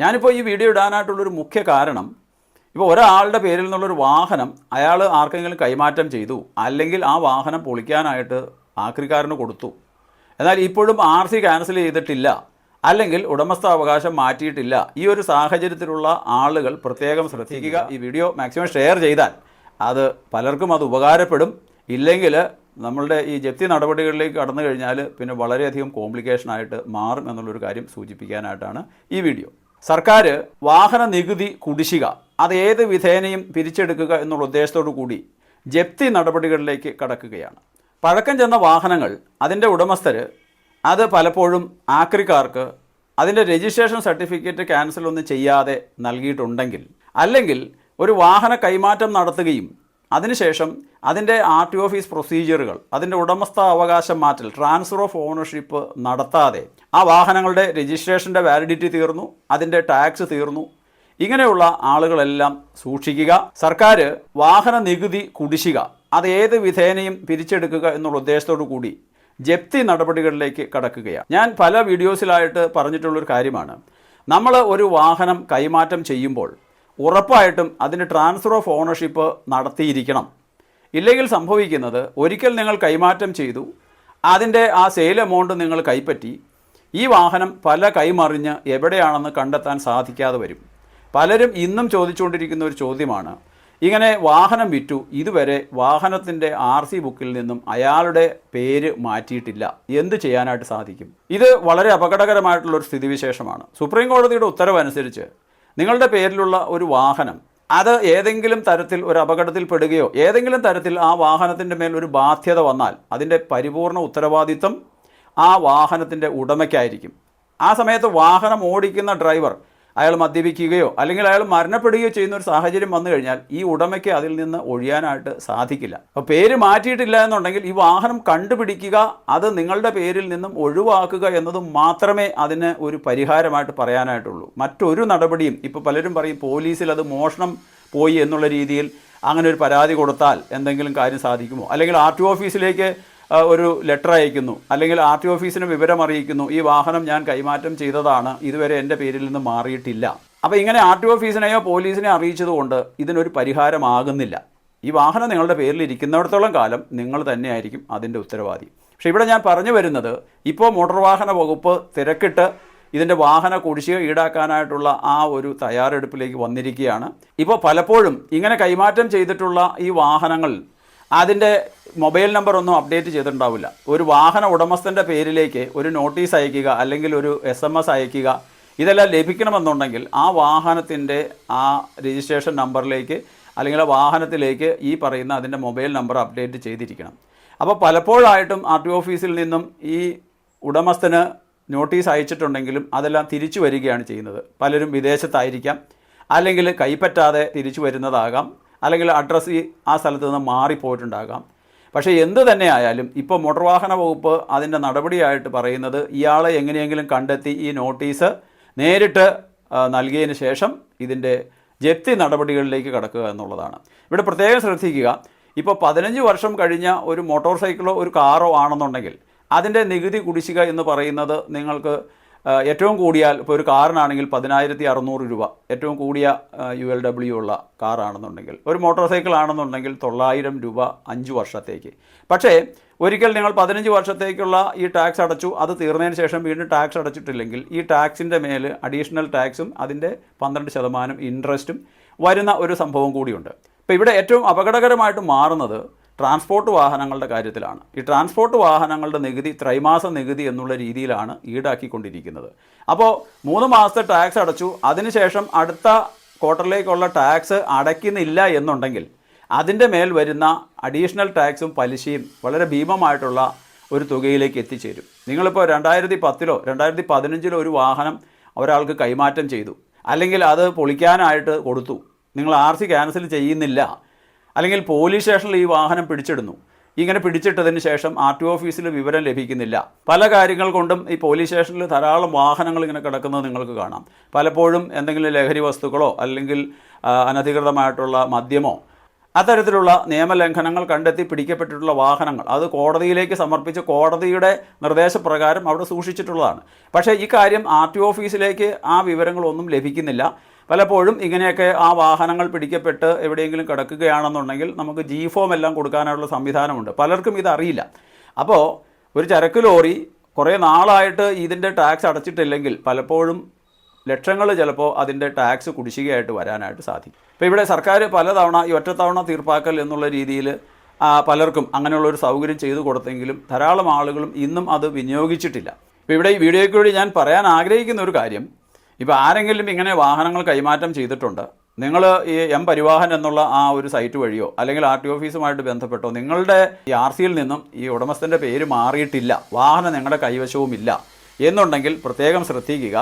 ഞാനിപ്പോൾ ഈ വീഡിയോ ഇടാനായിട്ടുള്ളൊരു മുഖ്യ കാരണം ഇപ്പോൾ ഒരാളുടെ പേരിൽ നിന്നുള്ളൊരു വാഹനം അയാൾ ആർക്കെങ്കിലും കൈമാറ്റം ചെയ്തു അല്ലെങ്കിൽ ആ വാഹനം പൊളിക്കാനായിട്ട് ആക്രിക്കാരന് കൊടുത്തു. എന്നാൽ ഇപ്പോഴും ആർ സി ക്യാൻസൽ ചെയ്തിട്ടില്ല അല്ലെങ്കിൽ ഉടമസ്ഥാവകാശം മാറ്റിയിട്ടില്ല. ഈ ഒരു സാഹചര്യത്തിലുള്ള ആളുകൾ പ്രത്യേകം ശ്രദ്ധിക്കുക. ഈ വീഡിയോ മാക്സിമം ഷെയർ ചെയ്താൽ അത് പലർക്കും അത് ഉപകാരപ്പെടും. ഇല്ലെങ്കിൽ നമ്മളുടെ ഈ ജപ്തി നടപടികളിലേക്ക് കടന്നു കഴിഞ്ഞാൽ പിന്നെ വളരെയധികം കോംപ്ലിക്കേഷനായിട്ട് മാറും എന്നുള്ളൊരു കാര്യം സൂചിപ്പിക്കാനായിട്ടാണ് ഈ വീഡിയോ. സർക്കാർ വാഹന നികുതി കുടിശിക അത് ഏത് വിധേനയും പിരിച്ചെടുക്കുക എന്നുള്ള ഉദ്ദേശത്തോടു കൂടി ജപ്തി നടപടികളിലേക്ക് കടക്കുകയാണ്. പഴക്കം ചെന്ന വാഹനങ്ങൾ അതിന്റെ ഉടമസ്ഥർ അത് പലപ്പോഴും ആക്രിക്കാർക്ക് അതിന്റെ രജിസ്ട്രേഷൻ സർട്ടിഫിക്കറ്റ് ക്യാൻസൽ ഒന്നും ചെയ്യാതെ നൽകിയിട്ടുണ്ടെങ്കിൽ അല്ലെങ്കിൽ ഒരു വാഹന കൈമാറ്റം നടത്തുകയും അതിനുശേഷം അതിന്റെ ആർ ടി ഓഫീസ് പ്രൊസീജിയറുകൾ അതിന്റെ ഉടമസ്ഥ അവകാശം മാറ്റൽ ട്രാൻസ്ഫർ ഓഫ് ഓണർഷിപ്പ് നടത്താതെ ആ വാഹനങ്ങളുടെ രജിസ്ട്രേഷന്റെ വാലിഡിറ്റി തീർന്നു അതിന്റെ ടാക്സ് തീർന്നു. ഇങ്ങനെയുള്ള ആളുകളെല്ലാം സൂക്ഷിക്കുക. സർക്കാർ വാഹന നികുതി കുടിശ്ശിക അത് ഏത് വിധേനയും പിരിച്ചെടുക്കുക എന്നുള്ള ഉദ്ദേശത്തോടു കൂടി ജപ്തി നടപടികളിലേക്ക് കടക്കുകയാണ്. ഞാൻ പല വീഡിയോസിലായിട്ട് പറഞ്ഞിട്ടുള്ളൊരു കാര്യമാണ്. നമ്മൾ ഒരു വാഹനം കൈമാറ്റം ചെയ്യുമ്പോൾ ഉറപ്പായിട്ടും അതിന്റെ ട്രാൻസ്ഫർ ഓഫ് ഓണർഷിപ്പ് നടത്തിയിരിക്കണം. ഇല്ലെങ്കിൽ സംഭവിക്കുന്നത് ഒരിക്കൽ നിങ്ങൾ കൈമാറ്റം ചെയ്തു അതിന്റെ ആ സെയിൽ എമൗണ്ട് നിങ്ങൾ കൈപ്പറ്റി ഈ വാഹനം പല കൈമറിഞ്ഞ് എവിടെയാണെന്ന് കണ്ടെത്താൻ സാധിക്കാതെ വരും. പലരും ഇന്നും ചോദിച്ചുകൊണ്ടിരിക്കുന്ന ഒരു ചോദ്യമാണ് ഇങ്ങനെ വാഹനം വിറ്റു ഇതുവരെ വാഹനത്തിന്റെ ആർ സി ബുക്കിൽ നിന്നും അയാളുടെ പേര് മാറ്റിയിട്ടില്ല. എന്ത് ചെയ്യാനായിട്ട് സാധിക്കും? ഇത് വളരെ അപകടകരമായിട്ടുള്ള ഒരു സ്ഥിതിവിശേഷമാണ്. സുപ്രീം കോടതിയുടെ ഉത്തരവനുസരിച്ച് നിങ്ങളുടെ പേരിലുള്ള ഒരു വാഹനം അത് ഏതെങ്കിലും തരത്തിൽ ഒരു അപകടത്തിൽ പെടുകയോ ഏതെങ്കിലും തരത്തിൽ ആ വാഹനത്തിന്റെ മേൽ ഒരു ബാധ്യത വന്നാൽ അതിന്റെ പരിപൂർണ ഉത്തരവാദിത്വം ആ വാഹനത്തിന്റെ ഉടമയ്ക്കായിരിക്കും. ആ സമയത്ത് വാഹനം ഓടിക്കുന്ന ഡ്രൈവർ അയാൾ മദ്യപിക്കുകയോ അല്ലെങ്കിൽ അയാൾ മരണപ്പെടുകയോ ചെയ്യുന്ന ഒരു സാഹചര്യം വന്നു കഴിഞ്ഞാൽ ഈ ഉടമയ്ക്ക് അതിൽ നിന്ന് ഒഴിയാനായിട്ട് സാധിക്കില്ല. അപ്പോൾ പേര് മാറ്റിയിട്ടില്ല എന്നുണ്ടെങ്കിൽ ഈ വാഹനം കണ്ടുപിടിക്കുക അത് നിങ്ങളുടെ പേരിൽ നിന്നും ഒഴിവാക്കുക എന്നത് മാത്രമേ അതിന് ഒരു പരിഹാരമായിട്ട് പറയാനായിട്ടുള്ളൂ. മറ്റൊരു നടപടിയും ഇപ്പോൾ പലരും പറയും പോലീസിൽ അത് മോഷണം പോയി എന്നുള്ള രീതിയിൽ അങ്ങനെ ഒരു പരാതി കൊടുത്താൽ എന്തെങ്കിലും കാര്യം സാധിക്കുമോ? അല്ലെങ്കിൽ ആർ ടി ഓഫീസിലേക്ക് ഒരു ലെറ്റർ അയക്കുന്നു. അല്ലെങ്കിൽ ആർ ടി ഓഫീസിന് വിവരം അറിയിക്കുന്നു. ഈ വാഹനം ഞാൻ കൈമാറ്റം ചെയ്തതാണ്. ഇതുവരെ എന്റെ പേരിൽ നിന്ന് മാറിയിട്ടില്ല. അപ്പോൾ ഇങ്ങനെ ആർ ടി ഓഫീസിനെയോ പോലീസിനെ അറിയിച്ചതുകൊണ്ട് ഇതിനൊരു പരിഹാരമാകുന്നില്ല. ഈ വാഹനം നിങ്ങളുടെ പേരിൽ ഇരിക്കുന്നിടത്തോളം കാലം നിങ്ങൾ തന്നെയായിരിക്കും അതിന്റെ ഉത്തരവാദി. പക്ഷേ ഇവിടെ ഞാൻ പറഞ്ഞു വരുന്നത് ഇപ്പോൾ മോട്ടോർ വാഹന വകുപ്പ് തിരക്കിട്ട് ഇതിന്റെ വാഹന കുടിശ്ശിക ഈടാക്കാനായിട്ടുള്ള ആ ഒരു തയ്യാറെടുപ്പിലേക്ക് വന്നിരിക്കുകയാണ്. ഇപ്പോൾ പലപ്പോഴും ഇങ്ങനെ കൈമാറ്റം ചെയ്തിട്ടുള്ള ഈ വാഹനങ്ങൾ അതിന്റെ മൊബൈൽ നമ്പർ ഒന്നും അപ്ഡേറ്റ് ചെയ്തിട്ടുണ്ടാവില്ല. ഒരു വാഹന ഉടമസ്ഥന്റെ പേരിലേക്ക് ഒരു നോട്ടീസ് അയക്കുക അല്ലെങ്കിൽ ഒരു എസ് എം എസ് അയക്കുക ഇതെല്ലാം ലഭിക്കണമെന്നുണ്ടെങ്കിൽ ആ വാഹനത്തിന്റെ ആ രജിസ്ട്രേഷൻ നമ്പറിലേക്ക് അല്ലെങ്കിൽ ആ വാഹനത്തിലേക്ക് ഈ പറയുന്ന അതിന്റെ മൊബൈൽ നമ്പർ അപ്ഡേറ്റ് ചെയ്തിരിക്കണം. അപ്പോൾ പലപ്പോഴായിട്ടും ആർ ടി ഓഫീസിൽ നിന്നും ഈ ഉടമസ്ഥന് നോട്ടീസ് അയച്ചിട്ടുണ്ടെങ്കിലും അതെല്ലാം തിരിച്ചു വരികയാണ് ചെയ്യുന്നത്. പലരും വിദേശത്തായിരിക്കാം അല്ലെങ്കിൽ കൈപ്പറ്റാതെ തിരിച്ചു വരുന്നതാകാം അല്ലെങ്കിൽ അഡ്രസ്സ് ആ സ്ഥലത്ത് നിന്ന് മാറിപ്പോയിട്ടുണ്ടാകാം. പക്ഷേ എന്ത് തന്നെ ആയാലും ഇപ്പോൾ മോട്ടോർ വാഹന വകുപ്പ് അതിന്റെ നടപടിയായിട്ട് പറയുന്നത് ഇയാളെ എങ്ങനെയെങ്കിലും കണ്ടെത്തി ഈ നോട്ടീസ് നേരിട്ട് നൽകിയതിന് ശേഷം ഇതിന്റെ ജപ്തി നടപടികളിലേക്ക് കടക്കുക എന്നുള്ളതാണ്. ഇവിടെ പ്രത്യേകം ശ്രദ്ധിക്കുക ഇപ്പോൾ പതിനഞ്ച് വർഷം കഴിഞ്ഞ ഒരു മോട്ടോർ സൈക്കിളോ ഒരു കാറോ ആണെന്നുണ്ടെങ്കിൽ അതിന്റെ നികുതി കുടിശ്ശിക എന്ന് പറയുന്നത് നിങ്ങൾക്ക് ഏറ്റവും കൂടിയാൽ ഇപ്പോൾ ഒരു കാറിനാണെങ്കിൽ പതിനായിരത്തി അറുന്നൂറ് രൂപ. ഏറ്റവും കൂടിയ യു എൽ ഡബ്ല്യു ഉള്ള കാറാണെന്നുണ്ടെങ്കിൽ ഒരു മോട്ടോർ സൈക്കിൾ ആണെന്നുണ്ടെങ്കിൽ തൊള്ളായിരം രൂപ അഞ്ച് വർഷത്തേക്ക്. പക്ഷേ ഒരിക്കൽ നിങ്ങൾ പതിനഞ്ച് വർഷത്തേക്കുള്ള ഈ ടാക്സ് അടച്ചു അത് തീർന്നതിന് ശേഷം വീണ്ടും ടാക്സ് അടച്ചിട്ടില്ലെങ്കിൽ ഈ ടാക്സിന്റെ മേൽ അഡീഷണൽ ടാക്സും അതിന്റെ പന്ത്രണ്ട് ശതമാനം ഇൻട്രസ്റ്റും വരുന്ന ഒരു സംഭവം കൂടിയുണ്ട്. ഇപ്പോൾ ഇവിടെ ഏറ്റവും അപകടകരമായിട്ട് മാറുന്നത് ട്രാൻസ്പോർട്ട് വാഹനങ്ങളുടെ കാര്യത്തിലാണ്. ഈ ട്രാൻസ്പോർട്ട് വാഹനങ്ങളുടെ നികുതി ത്രൈമാസ നികുതി എന്നുള്ള രീതിയിലാണ് ഈടാക്കിക്കൊണ്ടിരിക്കുന്നത്. അപ്പോൾ മൂന്ന് മാസത്തെ ടാക്സ് അടച്ചു. അതിനുശേഷം അടുത്ത ക്വാർട്ടറിലേക്കുള്ള ടാക്സ് അടയ്ക്കുന്നില്ല എന്നുണ്ടെങ്കിൽ അതിന്റെ മേൽ വരുന്ന അഡീഷണൽ ടാക്സും പലിശയും വളരെ ഭീമമായിട്ടുള്ള ഒരു തുകയിലേക്ക് എത്തിച്ചേരും. നിങ്ങളിപ്പോൾ രണ്ടായിരത്തി പത്തിലോ രണ്ടായിരത്തി പതിനഞ്ചിലോ ഒരു വാഹനം ഒരാൾക്ക് കൈമാറ്റം ചെയ്തു. അല്ലെങ്കിൽ അത് പൊളിക്കാനായിട്ട് കൊടുത്തു. നിങ്ങൾ ആർ സി ക്യാൻസൽ ചെയ്യുന്നില്ല. അല്ലെങ്കിൽ പോലീസ് സ്റ്റേഷനിൽ ഈ വാഹനം പിടിച്ചിടുന്നു. ഇങ്ങനെ പിടിച്ചിട്ടതിന് ശേഷം ആർ ടി ഓഫീസിൽ വിവരം ലഭിക്കുന്നില്ല. പല കാര്യങ്ങൾ കൊണ്ടും ഈ പോലീസ് സ്റ്റേഷനിൽ ധാരാളം വാഹനങ്ങൾ ഇങ്ങനെ കിടക്കുന്നത് നിങ്ങൾക്ക് കാണാം. പലപ്പോഴും എന്തെങ്കിലും ലഹരി വസ്തുക്കളോ അല്ലെങ്കിൽ അനധികൃതമായിട്ടുള്ള മദ്യമോ അത്തരത്തിലുള്ള നിയമലംഘനങ്ങൾ കണ്ടെത്തി പിടിക്കപ്പെട്ടിട്ടുള്ള വാഹനങ്ങൾ അത് കോടതിയിലേക്ക് സമർപ്പിച്ച് കോടതിയുടെ നിർദ്ദേശപ്രകാരം അവിടെ സൂക്ഷിച്ചിട്ടുള്ളതാണ്. പക്ഷേ ഈ കാര്യം ആർ ടി ഓഫീസിലേക്ക് ആ വിവരങ്ങളൊന്നും ലഭിക്കുന്നില്ല. പലപ്പോഴും ഇങ്ങനെയൊക്കെ ആ വാഹനങ്ങൾ പിടിക്കപ്പെട്ട് എവിടെയെങ്കിലും കിടക്കുകയാണെന്നുണ്ടെങ്കിൽ നമുക്ക് ജി ഫോം എല്ലാം കൊടുക്കാനുള്ള സംവിധാനമുണ്ട്. പലർക്കും ഇത് അറിയില്ല. അപ്പോൾ ഒരു ചരക്ക് ലോറി കുറേ നാളായിട്ട് ഇതിന്റെ ടാക്സ് അടച്ചിട്ടില്ലെങ്കിൽ പലപ്പോഴും ലക്ഷങ്ങൾ ചിലപ്പോൾ അതിന്റെ ടാക്സ് കുടിശ്ശികയായിട്ട് വരാനായിട്ട് സാധിക്കും. ഇപ്പോൾ ഇവിടെ സർക്കാർ പലതവണ ഈ ഒറ്റത്തവണ തീർപ്പാക്കൽ എന്നുള്ള രീതിയിൽ പലർക്കും അങ്ങനെയുള്ള ഒരു സൗകര്യം ചെയ്തു കൊടുത്തെങ്കിലും ധാരാളം ആളുകളും ഇന്നും അത് വിനിയോഗിച്ചിട്ടില്ല. ഇപ്പോൾ ഇവിടെ ഈ വീഡിയോയ്ക്ക് വേണ്ടി ഞാൻ പറയാൻ ആഗ്രഹിക്കുന്ന ഒരു കാര്യം ഇപ്പോൾ ആരെങ്കിലും ഇങ്ങനെ വാഹനങ്ങൾ കൈമാറ്റം ചെയ്തിട്ടുണ്ട് നിങ്ങൾ ഈ എം പരിവാഹൻ എന്നുള്ള ആ ഒരു സൈറ്റ് വഴിയോ അല്ലെങ്കിൽ ആർ ടി ഓഫീസുമായിട്ട് ബന്ധപ്പെട്ടോ നിങ്ങളുടെ ഈ ആർ സിയിൽ നിന്നും ഈ ഉടമസ്ഥന്റെ പേര് മാറിയിട്ടില്ല വാഹനം നിങ്ങളുടെ കൈവശവുമില്ല എന്നുണ്ടെങ്കിൽ പ്രത്യേകം ശ്രദ്ധിക്കുക.